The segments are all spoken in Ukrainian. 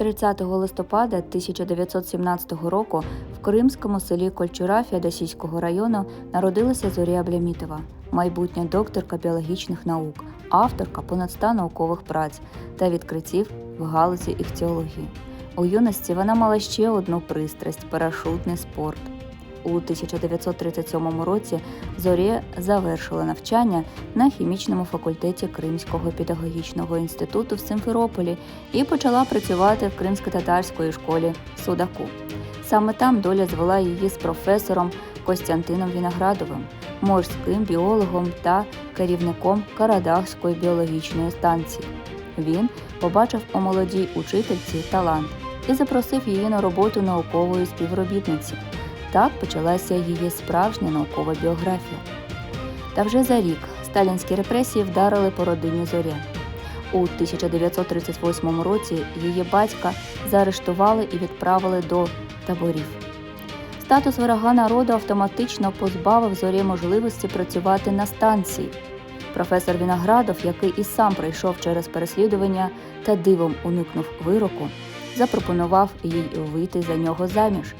30 листопада 1917 року в кримському селі Кольчура Феодосійського району народилася Зорія Блямітова, майбутня докторка біологічних наук, авторка понад 100 наукових праць та відкриттів в галузі іхтіології. У юності вона мала ще одну пристрасть парашутний спорт. У 1937 році Зорє завершила навчання на хімічному факультеті Кримського педагогічного інституту в Симферополі і почала працювати в кримсько-татарської школі Судаку. Саме там доля звела її з професором Костянтином Віноградовим, морським біологом та керівником Карадахської біологічної станції. Він побачив у молодій учительці талант і запросив її на роботу наукової співробітниці. Так почалася її справжня наукова біографія. Та вже за рік сталінські репресії вдарили по родині зоря. У 1938 році її батька заарештували і відправили до таборів. Статус ворога народу автоматично позбавив зорі можливості працювати на станції. Професор Віноградов, який і сам пройшов через переслідування та дивом уникнув вироку, запропонував їй вийти за нього заміж.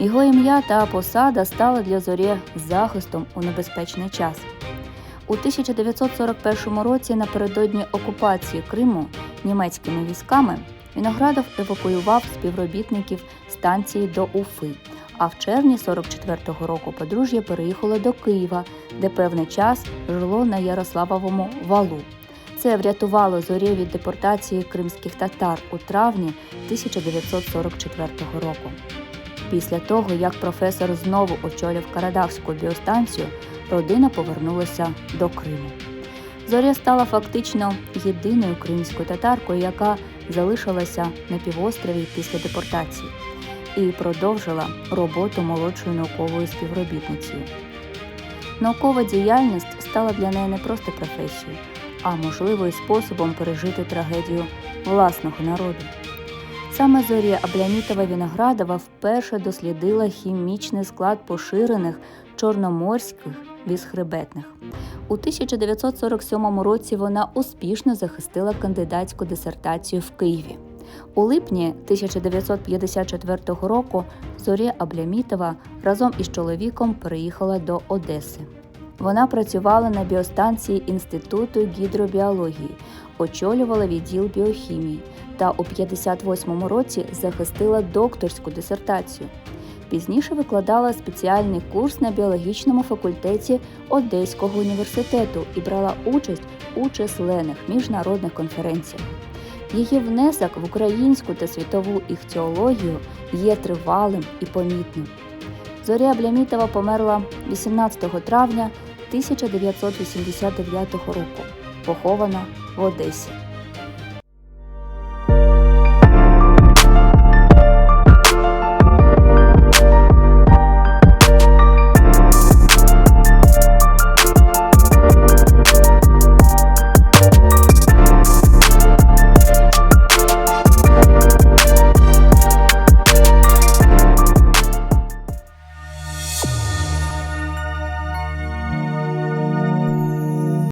Його ім'я та посада стали для зорі захистом у небезпечний час. У 1941 році напередодні окупації Криму німецькими військами Віноградов евакуював співробітників станції до Уфи. А в червні 44-го року подружжя переїхало до Києва, де певний час жило на Ярославовому валу. Це врятувало зорі від депортації кримських татар у травні 1944 року. Після того, як професор знову очолив Карадахську біостанцію, родина повернулася до Криму. Зоря стала фактично єдиною кримською татаркою, яка залишилася на півострові після депортації, і продовжила роботу молодшою науковою співробітницею. Наукова діяльність стала для неї не просто професією, а можливою способом пережити трагедію власного народу. Саме Зорія Аблямітова Віноградова вперше дослідила хімічний склад поширених чорноморських безхребетних. У 1947 році вона успішно захистила кандидатську дисертацію в Києві. У липні 1954 року Зорія Аблямітова разом із чоловіком переїхала до Одеси. Вона працювала на біостанції Інституту гідробіології, очолювала відділ біохімії та у 58-му році захистила докторську дисертацію. Пізніше викладала спеціальний курс на біологічному факультеті Одеського університету і брала участь у численних міжнародних конференціях. Її внесок в українську та світову іхтіологію є тривалим і помітним. Зоря Блямітова померла 18 травня 1989 року, похована в Одесі.